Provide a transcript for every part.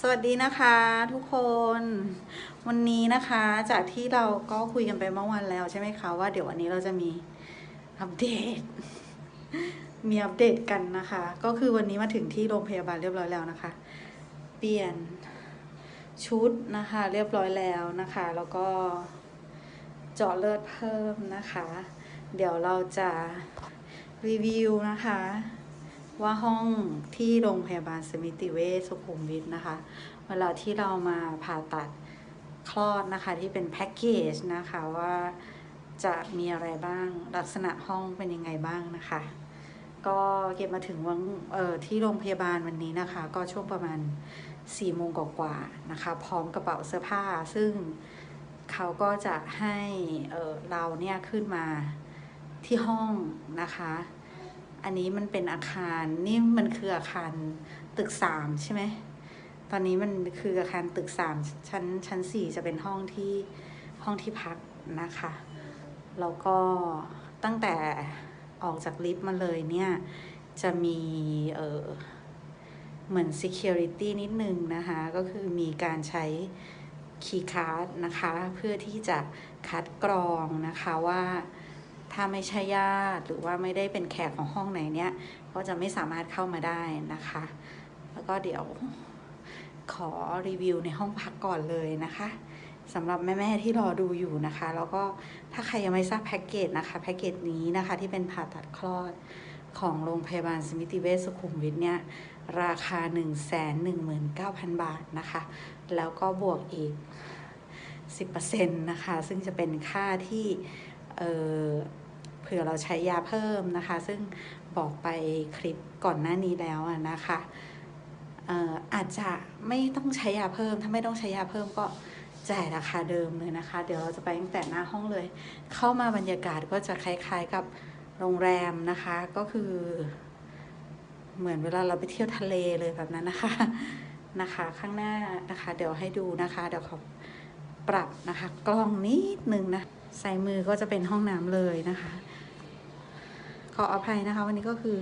สวัสดีนะคะทุกคนวันนี้นะคะจากที่เราก็คุยกันไปเมื่อวันแล้วใช่ไหมคะว่าเดี๋ยววันนี้เราจะมีอัปเดต มีอัปเดตกันนะคะ ก็คือวันนี้มาถึงที่โรงพยาบาลเรียบร้อยแล้วนะคะ เปลี่ยนชุดนะคะ เรียบร้อยแล้วนะคะ แล้วก็เจาะเลือดเพิ่มนะคะ เดี๋ยวเราจะรีวิวนะคะ ว่าห้องที่โรงพยาบาลสมิติเวชสุขุมวิทนะคะ เวลาที่เรามาผ่าตัดคลอดนะคะที่เป็นแพ็กเกจนะคะว่าจะมีอะไรบ้างลักษณะห้องเป็นยังไงบ้างนะคะ ก็เก็บมาถึงวันเออที่โรงพยาบาลวันนี้นะคะ ก็ช่วงประมาณ4ี่โมงกว่าๆนะคะ พร้อมกระเป๋าเสื้อผ้า ซึ่งเขาก็จะให้เอ่อเราเนี่ยขึ้นมาที่ห้องนะคะ อันนี้มันเป็นอาคารนี่มันคืออาคารตึกสามใช่ไหมตอนนี้มันคืออาคารตึกสามชั้นชั้นสี่จะเป็นห้องที่ห้องที่พักนะคะแล้วก็ตั้งแต่ออกจากลิฟต์มาเลยเนี่ยจะมีเออเหมือน security นิดนึงนะคะ ก็คือมีการใช้คีย์การ์ดนะคะ เพื่อที่จะคัดกรองนะคะว่า ถ้าไม่ใช่ญาติหรือว่าไม่ได้เป็นแขกของห้องไหนเนี่ยก็จะไม่สามารถเข้ามาได้นะคะ แล้วก็เดี๋ยวขอรีวิวในห้องพักก่อนเลยนะคะสำหรับแม่ๆที่รอดูอยู่นะคะ แล้วก็ถ้าใครยังไม่ทราบแพ็กเกจนะคะแพ็กเกจนี้นะคะที่เป็นผ่าตัดคลอดของโรงพยาบาลสมิติเวชสุขุมวิทเนี่ยราคา 1 1 9 0 0 0 บาทนะคะ แล้วก็บวกอีก 10%นะคะ ซึ่งจะเป็นค่าที่เอ่อ เผื่อเราใช้ยาเพิ่มนะคะ ซึ่งบอกไปคลิปก่อนหน้านี้แล้วอะนะคะเอ่ออาจจะไม่ต้องใช้ยาเพิ่ม ถ้าไม่ต้องใช้ยาเพิ่มก็จ่ายราคาเดิมเลยนะคะ เดี๋ยวเราจะไปตั้งแต่หน้าห้องเลย เข้ามาบรรยากาศก็จะคล้ายๆกับโรงแรมนะคะ ก็คือ เหมือนเวลาเราไปเที่ยวทะเลเลยแบบนั้นนะคะ นะคะ ข้างหน้านะคะ เดี๋ยวให้ดูนะคะ เดี๋ยวขอปรับนะคะ กล้องนิดนึงนะซ้ายมือก็จะเป็นห้องน้ำเลยนะคะ ขออภัยนะคะ วันนี้ก็คือ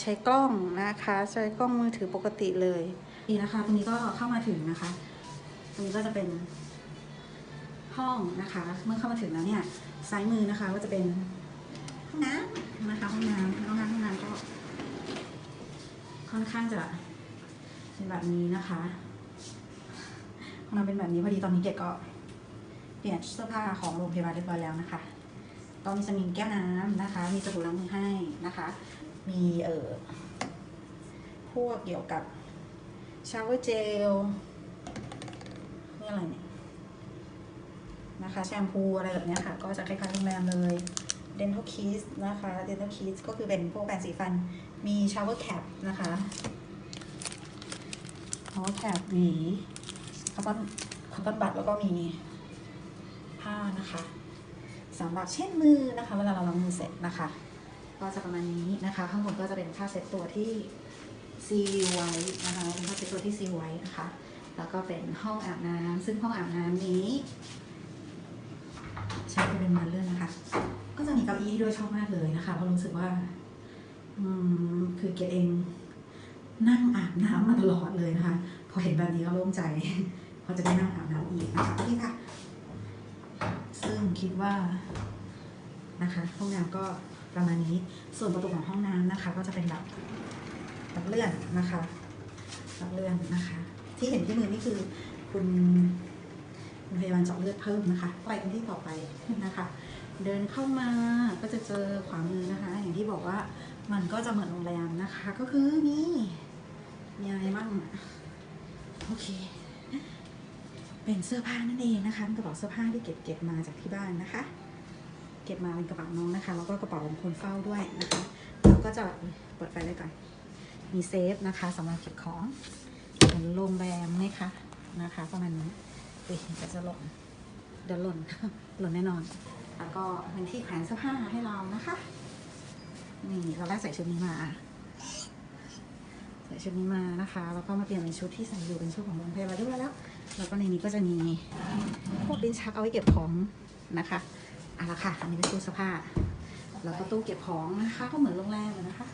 ใช้กล้องนะคะ ใช้กล้องมือถือปกติเลยนี่นะคะตรงนี้ก็เข้ามาถึงนะคะตรงนี้ก็จะเป็นห้องนะคะ เมื่อเข้ามาถึงแล้วเนี่ยซ้ายมือนะคะ ก็จะเป็นห้องน้ำนะคะห้องน้ำห้องน้ำห้องน้ำก็ ค่อนข้างจะเป็นแบบนี้นะคะห้องน้ำเป็นแบบนี้พอดีตอนนี้เกดก็เปลี่ยนเสื้อผ้าของโรงพยาบาลเรียบร้อยแล้วนะคะ ก็มีจะมีแก้วน้ำนะคะ มีสบู่ล้างมือให้นะคะ มีเอ่อพวกเกี่ยวกับชาวเวอร์เจลนี่อะไรเนี่ยนะคะแชมพูอะไรแบบนี้ค่ะ ก็จะคล้ายๆโรงแรมเลย Dental Kiss นะคะ Dental Kiss ก็คือเป็นพวกแปรงสีฟัน มีชาวเวอร์แคปนะคะชาวเวอร์แคปหวีคอตตอนคอตตอนบัตแล้วก็มีผ้านะคะ สำหรับเช่นมือนะคะ เวลาเราล้างมือเสร็จนะคะ ก็จะประมาณนี้นะคะ ข้างบนก็จะเป็นผ้าเช็ดตัวที่ซีไว้นะคะเป็นผ้าเช็ดตัวที่ซีไว้นะคะ แล้วก็เป็นห้องอาบน้ำซึ่งห้องอาบน้ำนี้ใช้เป็นมันเลื่อนนะคะ ก็จะมีเก้าอี้ด้วยชอบมากเลยนะคะเพราะรู้สึกว่า อืมคือเกดเองนั่งอาบน้ำมาตลอดเลยนะคะ พอเห็นแบบนี้ก็โล่งใจเพราจะได้นั่งอาบน้ำอีกนะคะโอเคค่ะ ซึ่งคิดว่านะคะห้องน้ำก็ประมาณนี้ ส่วนประตูของห้องน้ำนะคะ ก็จะเป็นแบบแบบเลื่อนนะคะแบบเลื่อนนะคะ ที่เห็นที่มือนี่คือคุณคุณพยาบาลเจาะเลือดเพิ่มนะคะ ไปกันที่ต่อไปนะคะ เดินเข้ามาก็จะเจอขวามือนะคะ อย่างที่บอกว่ามันก็จะเหมือนโรงแรมนะคะ ก็คือนี่มีอะไรบ้างโอเค เป็นเสื้อผ้านั่นเองนะคะเป็นกระเป๋าเสื้อผ้าที่เก็บเก็บมาจากที่บ้านนะคะ เก็บมาเป็นกระเป๋าน้องนะคะ แล้วก็กระเป๋าของคนเฝ้าด้วยนะคะแล้วก็จะเปิดไฟไว้ก่อนมีเซฟนะคะสำหรับเก็บของเหมือนโรงแรมไหมคะนะคะประมาณนี้เฮ้ยเดี๋ยวจะหล่นเดี๋ยวหล่นหล่นแน่นอน แล้วก็เป็นที่แขวนเสื้อผ้าให้เรานะคะนี่เราแรกใส่ชุดนี้มาใส่ชุดนี้มานะคะ แล้วก็มาเปลี่ยนเป็นชุดที่ใส่อยู่เป็นชุดของโรงพยาบาลเรียบร้อยแล้ว แล้วก็ในนี้ก็จะมีพวกลิ้นชักเอาไว้เก็บของนะคะเอาละค่ะ อันนี้เป็นตู้เสื้อผ้า แล้วก็ตู้เก็บของนะคะ ก็เหมือนโรงแรมนะคะ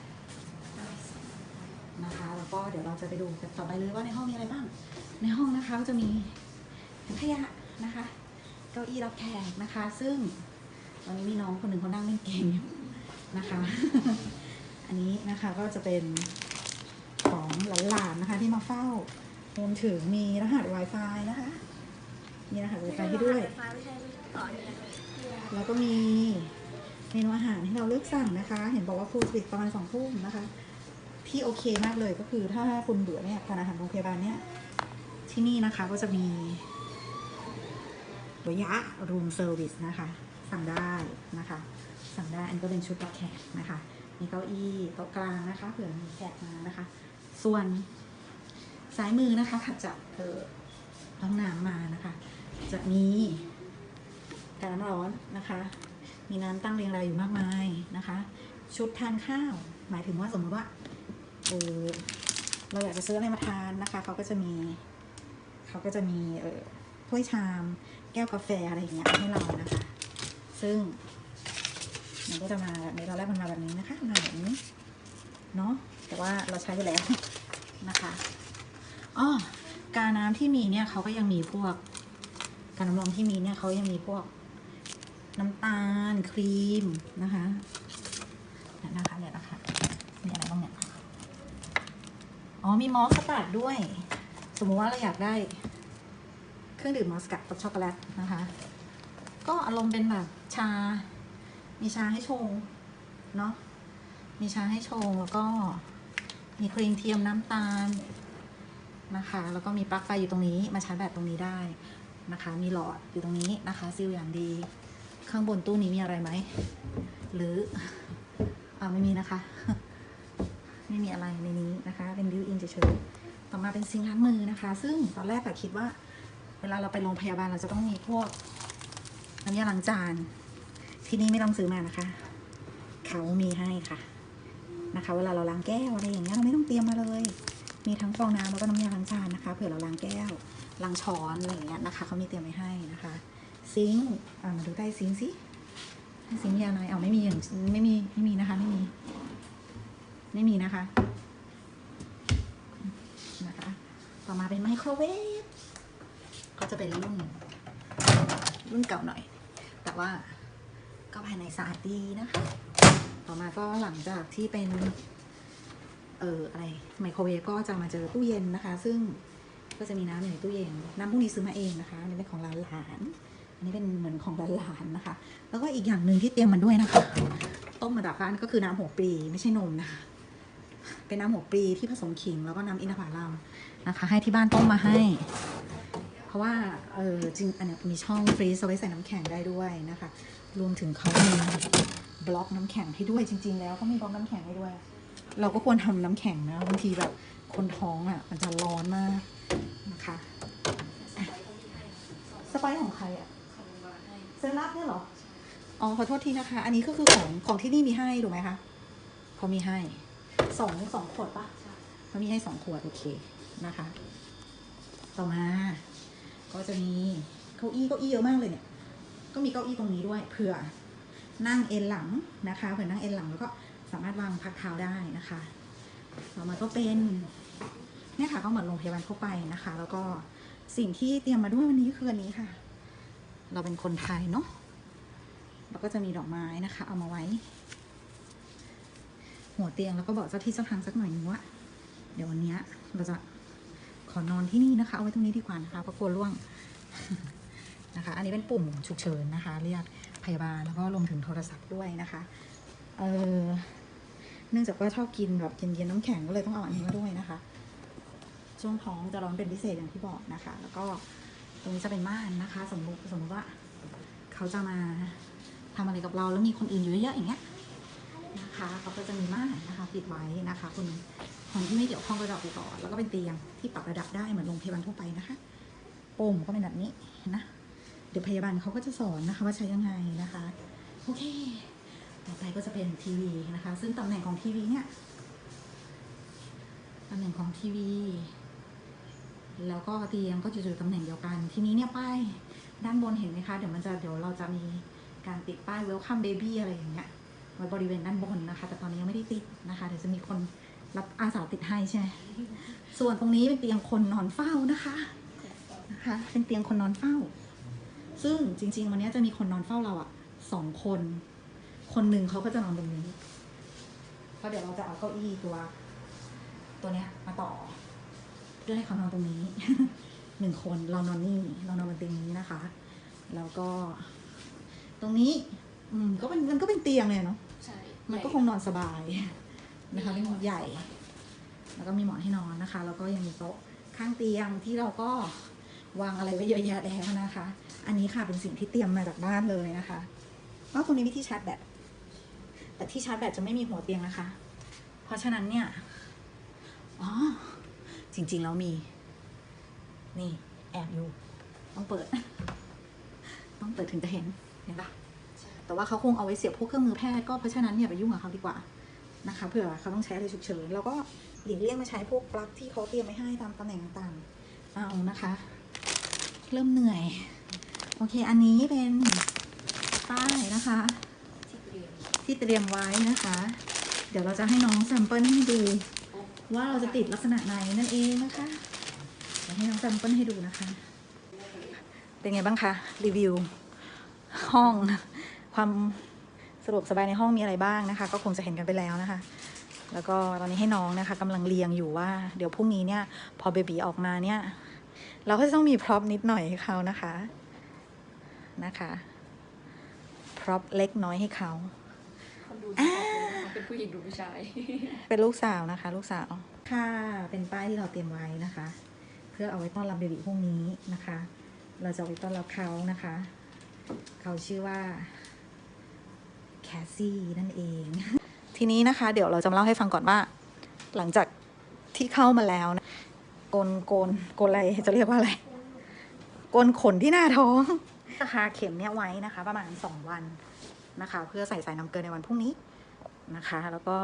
นะคะ แล้วก็เดี๋ยวเราจะไปดูกันต่อไปเลยว่าในห้องมีอะไรบ้าง ในห้องนะคะก็จะมีขยะนะคะ เก้าอี้รับแขกนะคะ ซึ่งตอนนี้มีน้องคนหนึ่งเขานั่งเล่นเกมอยู่นะคะ อันนี้นะคะก็จะเป็นของหลานๆนะคะที่มาเฝ้า รวมถึงมีรหัส Wi-Fi นะคะ มีรหัส Wi-Fi ให้ด้วย แล้วก็มีเมนูอาหารให้เราเลือกสั่งนะคะ เห็นบอกว่าฟูลปิดประมาณสองทุ่มนะคะ ที่โอเคมากเลยก็คือถ้าคุณเบื่อไม่ยทานอาหารโรงพยาบาลเนี่ย ที่นี่นะคะก็จะมีระยะรูมเซอร์วิสนะคะ สั่งได้นะคะ สั่งได้อันนก็เป็นชุดรับแขกนะคะ มีเก้าอี้โต๊ะกลางนะคะเผื่อมีแขกมานะคะ ส่วน ซ้ายมือนะคะถัดจากเออห้องน้ำมานะคะ จะมีการน้ำร้อนนะคะ มีน้ำตั้งเรียงรายอยู่มากมายนะคะ ชุดทานข้าว หมายถึงว่าสมมติว่าเออเราอยากจะซื้ออะไรมาทานนะคะเขาก็จะมีเขาก็จะมีเออถ้วยชาม แก้วกาแฟอะไรอย่างเงี้ยให้เรานะคะ ซึ่งมันก็จะมาแบบนี้ตอนแรกมันมาแบบนี้นะคะมาแบบนี้เนาะแต่ว่าเราใช้ไปแล้วนะคะ อ๋อกาน้ำที่มีเนี่ยเขาก็ยังมีพวก การน้ำรอนที่มีเนี่ยเขายังมีพวก น้ำตาลครีมนะคะเนี่ยนะคะเนี่ยนะคะมีอะไรบ้างเนี่ยอ๋อมีมอสสกัดด้วย สมมุติว่าเราอยากได้ เครื่องดื่มมอสกัดรสช็อกโกแลตนะคะ ก็อารมณ์เป็นแบบชา มีชาให้ชงเนาะมีชาให้ชงแล้วก็มีครีมเทียมน้ำตาล นะคะ แล้วก็มีปลั๊กไฟอยู่ตรงนี้มาชาร์จแบตตรงนี้ได้นะคะ มีหลอดอยู่ตรงนี้นะคะซีลอย่างดี ข้างบนตู้นี้มีอะไรไหม หรืออ่าไม่มีนะคะ ไม่มีอะไรในนี้นะคะ เป็นบิวอินเฉยๆต่อมาเป็นซิงค์ล้างมือนะคะ ซึ่งตอนแรกอะคิดว่า เวลาเราไปโรงพยาบาลเราจะต้องมีพวกน้ำยาล้างจาน ที่นี่ไม่ต้องซื้อมานะคะ เขามีให้ค่ะนะคะ เวลาเราล้างแก้วอะไรอย่างเงี้ยเราไม่ต้องเตรียมมาเลย มีทั้งฟองน้ำแล้วก็น้ำยาล้างจานนะคะ เผื่อเราล้างแก้ว ล้างช้อนอะไรอย่างเงี้ยนะคะ เขามีเตรียมไว้ให้นะคะ ซิงค์อ่ามาดูใต้ซิงค์สิซิงค์ยาอะไรเอาไม่มีอย่างไม่มีไม่มีนะคะ ไม่มี ไม่มีนะคะ นะคะ ต่อมาเป็นไมโครเวฟ ก็จะเป็นรุ่น รุ่นเก่าหน่อย แต่ว่าก็ภายในสะอาดดีนะคะ ต่อมาก็หลังจากที่เป็น เอ่ออะไรไมโครเวฟก็จะมาเจอตู้เย็นนะคะ ซึ่งก็จะมีน้ำอยู่ในตู้เย็น น้ำพวกนี้ซื้อมาเองนะคะอันนี้เป็นของหลานหลาน อันนี้เป็นเหมือนของหลานหลานนะคะ แล้วก็อีกอย่างหนึ่งที่เตรียมมาด้วยนะคะ ต้มมาจากบ้านก็คือน้ำหัวปลีไม่ใช่นมนะคะ เป็นน้ำหัวปลีที่ผสมขิงแล้วก็น้ำอินทผลัมนะคะ ให้ที่บ้านต้มมาให้ เพราะว่าเออจริงอันนี้มีช่องฟรีซเอาไว้ใส่น้ำแข็งได้ด้วยนะคะ รวมถึงเขามีบล็อกน้ำแข็งให้ด้วยจริง ๆ แล้วก็มีบล็อกน้ำแข็งให้ด้วย เราก็ควรทำน้ำแข็งนะบางทีแบบคนท้องอะมันจะร้อนมากนะคะสไปซ์ของใครอะเซรั่มเนี่ยเหรออ๋อขอโทษทีนะคะ อันนี้ก็คือของของที่นี่มีให้ถูกไหมคะเขามีให้สองสองขวดปะเขามีให้สองขวดโอเคนะคะ ต่อมา ก็จะมีเก้าอี้เก้าอี้เยอะมากเลยเนี่ย ก็มีเก้าอี้ตรงนี้ด้วยเผื่อนั่งเอนหลังนะคะเผื่อนั่งเอนหลังแล้วก็ สามารถวางพักเท้าได้นะคะต่อมาก็เป็นเนี่ยค่ะก็เหมือนโรงพยาบาลทั่วไปนะคะ แล้วก็สิ่งที่เตรียมมาด้วยวันนี้คืออันนี้ค่ะ เราเป็นคนไทยเนาะแล้วก็จะมีดอกไม้นะคะ เอามาไว้ หัวเตียงแล้วก็บอกเจ้าที่เจ้าทางสักหน่อยนึงว่าเดี๋ยววันนี้เราจะขอนอนที่นี่นะคะ เอาไว้ตรงนี้ดีกว่านะคะเพราะกลัวร่วงนะคะ อันนี้เป็นปุ่มฉุกเฉินนะคะ เรียกพยาบาลแล้วก็รวมถึงโทรศัพท์ด้วยนะคะ เออเนื่องจากว่าชอบกินแบบเย็นๆน้ำแข็งก็เลยต้องเอาอันนี้มาด้วยนะคะ ช่วงท้องจะร้อนเป็นพิเศษอย่างที่บอกนะคะ แล้วก็ตรงนี้จะเป็นม่านนะคะ สมมติสมมติว่า เขาจะมาทำอะไรกับเราแล้วมีคนอื่นอยู่เยอะๆอย่างเงี้ยนะคะเขาก็จะมีม่านนะคะปิดไว้นะคะคนคนที่ไม่เกี่ยวข้องก็จะออกไปก่อนแล้วก็เป็นเตียงที่ปรับระดับได้เหมือนโรงพยาบาลทั่วไปนะคะปุ่มก็เป็นแบบนี้นะเดี๋ยวพยาบาลเขาก็จะสอนนะคะว่าใช้ยังไงนะคะ โอเค ต่อไปก็จะเป็นทีวีนะคะ ซึ่งตำแหน่งของทีวีเนี่ยตำแหน่งของทีวี แล้วก็เตียงก็จะอยู่ตำแหน่งเดียวกัน ทีนี้เนี่ยป้ายด้านบนเห็นไหมคะ เดี๋ยวมันจะเดี๋ยวเราจะมีการติดป้าย welcome baby อะไรอย่างเงี้ยไว้บริเวณด้านบนนะคะ แต่ตอนนี้ยังไม่ได้ติดนะคะ เดี๋ยวจะมีคนรับอาสาติดให้ใช่ไหมส่วนตรงนี้เป็นเตียงคนนอนเฝ้านะคะนะคะ เป็นเตียงคนนอนเฝ้า ซึ่งจริง ๆ วันนี้จะมีคนนอนเฝ้าเราอะสองคน คนหนึ่งเขาก็จะนอนตรงนี้เพราะเดี๋ยวเราจะเอาเก้าอี้ตัว ตัวเนี้ย มาต่อ เพื่อให้เขานอนตรงนี้หนึ่งคนเรานอนนี่เรานอนบนเตียงนี้นะคะ แล้วก็ ตรงนี้ อืม ก็เป็นมันก็เป็นเตียงเลยเนาะใช่มันก็คงนอนสบายนะคะเป็นใหญ่ แล้วก็มีหมอนให้นอนนะคะ แล้วก็ยังมีโต๊ะข้างเตียงที่เราก็วางอะไรไว้เยอะแยะแล้วนะคะ อันนี้ค่ะเป็นสิ่งที่เตรียมมาจากบ้านเลยนะคะว่าตรงนี้มีที่ชาร์จแบต แต่ที่ชาร์จแบตจะไม่มีหัวเตียงนะคะ เพราะฉะนั้นเนี่ย อ๋อ จริงๆแล้วมี นี่ แอบอยู่ ต้องเปิด ต้องเปิดถึงจะเห็น เห็นปะใช่แต่ว่าเขาคงเอาไว้เสียบพวกเครื่องมือแพทย์ก็เพราะฉะนั้นอย่าไปยุ่งกับเขาดีกว่านะคะ เผื่อเขาต้องใช้อะไรฉุกเฉินเราก็หลีกเลี่ยงมาใช้พวกปลั๊กที่เขาเตรียมไว้ให้ตามตำแหน่งต่างๆ เอานะคะ เริ่มเหนื่อย โอเค อันนี้เป็นป้ายนะคะ ที่เตรียมไว้นะคะ เดี๋ยวเราจะให้น้องแซมเปิลให้ดู ว่าเราจะติดลักษณะไหนนั่นเองนะคะเดี๋ยวให้น้องแซมเปิลให้ดูนะคะ เป็นไงบ้างคะรีวิว ห้องความสะดวกสบายในห้องมีอะไรบ้างนะคะ ก็คงจะเห็นกันไปแล้วนะคะ แล้วก็ตอนนี้ให้น้องนะคะกำลังเรียงอยู่ว่า เดี๋ยวพรุ่งนี้เนี่ย พอเบบีออกมาเนี่ย เราก็จะต้องมีพร็อพนิดหน่อยให้เขานะคะนะคะพร็อพเล็กน้อยให้เขา คนดูจะบอกเลยว่าเป็นผู้หญิงดูผู้ชาย เป็นลูกสาวนะคะ ลูกสาว ค่ะ เป็นป้ายที่เราเตรียมไว้นะคะ เพื่อเอาไว้ต้อนรับเบบีพรุ่งนี้นะคะ เราจะเอาไว้ต้อนรับเขานะคะ เขาชื่อว่าแคสซี่นั่นเอง ทีนี้นะคะ เดี๋ยวเราจะมาเล่าให้ฟังก่อนว่า หลังจากที่เข้ามาแล้วนะโกนโกนโกนอะไรจะเรียกว่าอะไรโกนขนที่หน้าท้องราคาเข็มเนี่ยไว้นะคะ ประมาณสองวัน นะคะ เพื่อใส่สายน้ำเกลือในวันพรุ่งนี้นะคะ แล้วก็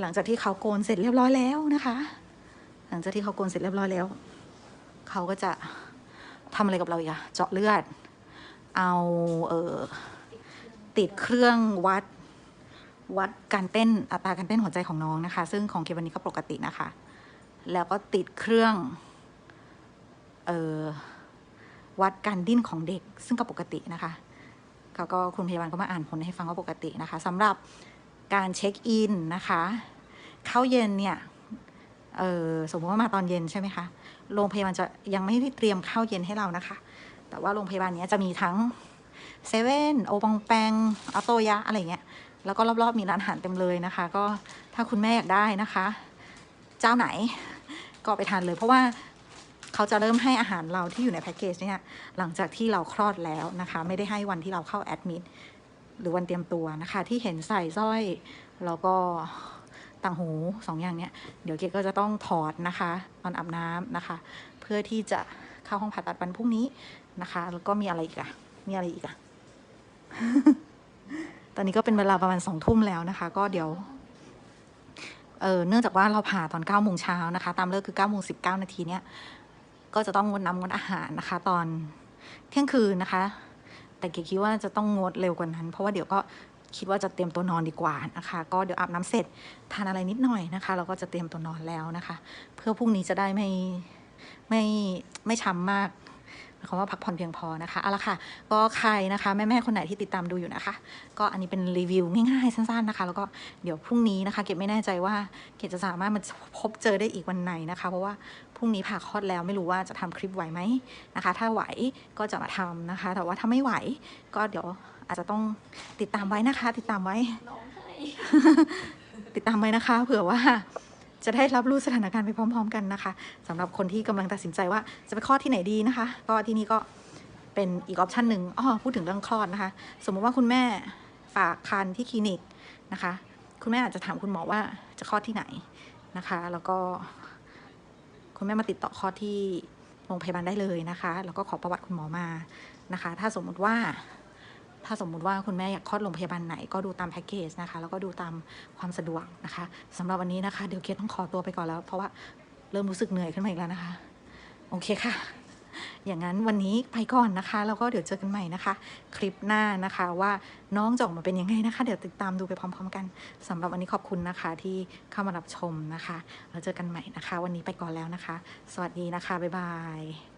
หลังจากที่เขาโกนเสร็จเรียบร้อยแล้วนะคะ หลังจากที่เขาโกนเสร็จเรียบร้อยแล้ว เขาก็จะทำอะไรกับเราอีกอะเจาะเลือด เอาเออติดเครื่องวัดวัดการเต้นอัตราการเต้นหัวใจของน้องนะคะ ซึ่งของเควันนี้ก็ปกตินะคะ แล้วก็ติดเครื่องเออวัดการดิ้นของเด็กซึ่งก็ปกตินะคะ ขาก็คุณพยาบาลก็มาอ่านผลให้ฟังว่าปกตินะคะสำหรับการเช็คอินนะคะเข้าเย็นเนี่ยเออสมมติว่ามาตอนเย็นใช่ไหมคะโรงพยาบาลจะยังไม่ได้เตรียมข้าวเย็นให้เรานะคะ แต่ว่าโรงพยาบาลนี้จะมีทั้งเซเว่นโอปองแปงอัตโตยะอะไรเงี้ยแล้วก็รอบๆมีร้านอาหารเต็มเลยนะคะ ก็ถ้าคุณแม่อยากได้นะคะ เจ้าไหนก็ไปทานเลย เพราะว่า เขาจะเริ่มให้อาหารเราที่อยู่ในแพ็กเกจเนี่ยหลังจากที่เราคลอดแล้วนะคะ ไม่ได้ให้วันที่เราเข้าแอดมิดหรือวันเตรียมตัวนะคะ ที่เห็นใส่สร้อยแล้วก็ต่างหูสองอย่างเนี้ยเดี๋ยวเกดก็จะต้องถอดนะคะตอนอาบน้ำนะคะ เพื่อที่จะเข้าห้องผ่าตัดวันพรุ่งนี้นะคะ แล้วก็มีอะไรอีกอะมีอะไรอีกอะตอนนี้ก็เป็นเวลาประมาณสองทุ่มแล้วนะคะ ก็เดี๋ยวเออเนื่องจากว่าเราผ่าตอนเก้าโมงเช้านะคะ ตามเลิกคือเก้าโมงสิบเก้านาทีเนี้ย ก็จะต้องงดน้ำงดอาหารนะคะ ตอนเที่ยงคืนนะคะ แต่เก๋คิดว่าจะต้องงดเร็วกว่านั้น เพราะว่าเดี๋ยวก็คิดว่าจะเตรียมตัวนอนดีกว่านะคะ ก็เดี๋ยวอาบน้ำเสร็จทานอะไรนิดหน่อยนะคะ เราก็จะเตรียมตัวนอนแล้วนะคะ เพื่อพรุ่งนี้จะได้ไม่ไม่ไม่ช้ำมากหมายคำว่าพักผ่อนเพียงพอนะคะเอาละค่ะ ก็ใครนะคะแม่ๆคนไหนที่ติดตามดูอยู่นะคะ ก็อันนี้เป็นรีวิวง่ายๆสั้นๆนะคะ แล้วก็เดี๋ยวพรุ่งนี้นะคะ เก็บไม่แน่ใจว่าเก็บจะสามารถมาพบเจอได้อีกวันไหนนะคะ เพราะว่า พรุ่งนี้ผ่าคลอดแล้วไม่รู้ว่าจะทำคลิปไหวไหมนะคะ ถ้าไหวก็จะมาทำนะคะ แต่ว่าถ้าไม่ไหวก็เดี๋ยวอาจจะต้องติดตามไว้นะคะ ติดตามไว้ ติดตามไว้นะคะ เผื่อว่าจะได้รับรู้สถานการณ์ไปพร้อม ๆ กันนะคะสำหรับคนที่กำลังตัดสินใจว่าจะไปคลอดที่ไหนดีนะคะ ก็ที่นี่ก็เป็นอีกออปชันหนึ่งอ๋อพูดถึงเรื่องคลอดนะคะ สมมุติว่าคุณแม่ฝากคันที่คลินิกนะคะ คุณแม่อาจจะถามคุณหมอว่าจะคลอดที่ไหนนะคะ แล้วก็ คุณแม่มาติดต่อคลอดที่โรงพยาบาลได้เลยนะคะ แล้วก็ขอประวัติคุณหมอมานะคะ ถ้าสมมุติว่า ถ้าสมมุติว่าคุณแม่อยากคลอดโรงพยาบาลไหนก็ดูตามแพ็กเกจนะคะ แล้วก็ดูตามความสะดวกนะคะสำหรับวันนี้นะคะ เดี๋ยวเคสต้องขอตัวไปก่อนแล้ว เพราะว่าเริ่มรู้สึกเหนื่อยขึ้นมาอีกแล้วนะคะ โอเคค่ะ อย่างนั้นวันนี้ไปก่อนนะคะ แล้วก็เดี๋ยวเจอกันใหม่นะคะ คลิปหน้านะคะว่าน้องจะออกมาเป็นยังไงนะคะ เดี๋ยวติดตามดูไปพร้อม ๆ กันสำหรับวันนี้ขอบคุณนะคะที่เข้ามารับชมนะคะเราเจอกันใหม่นะคะ วันนี้ไปก่อนแล้วนะคะ สวัสดีนะคะบ๊ายบาย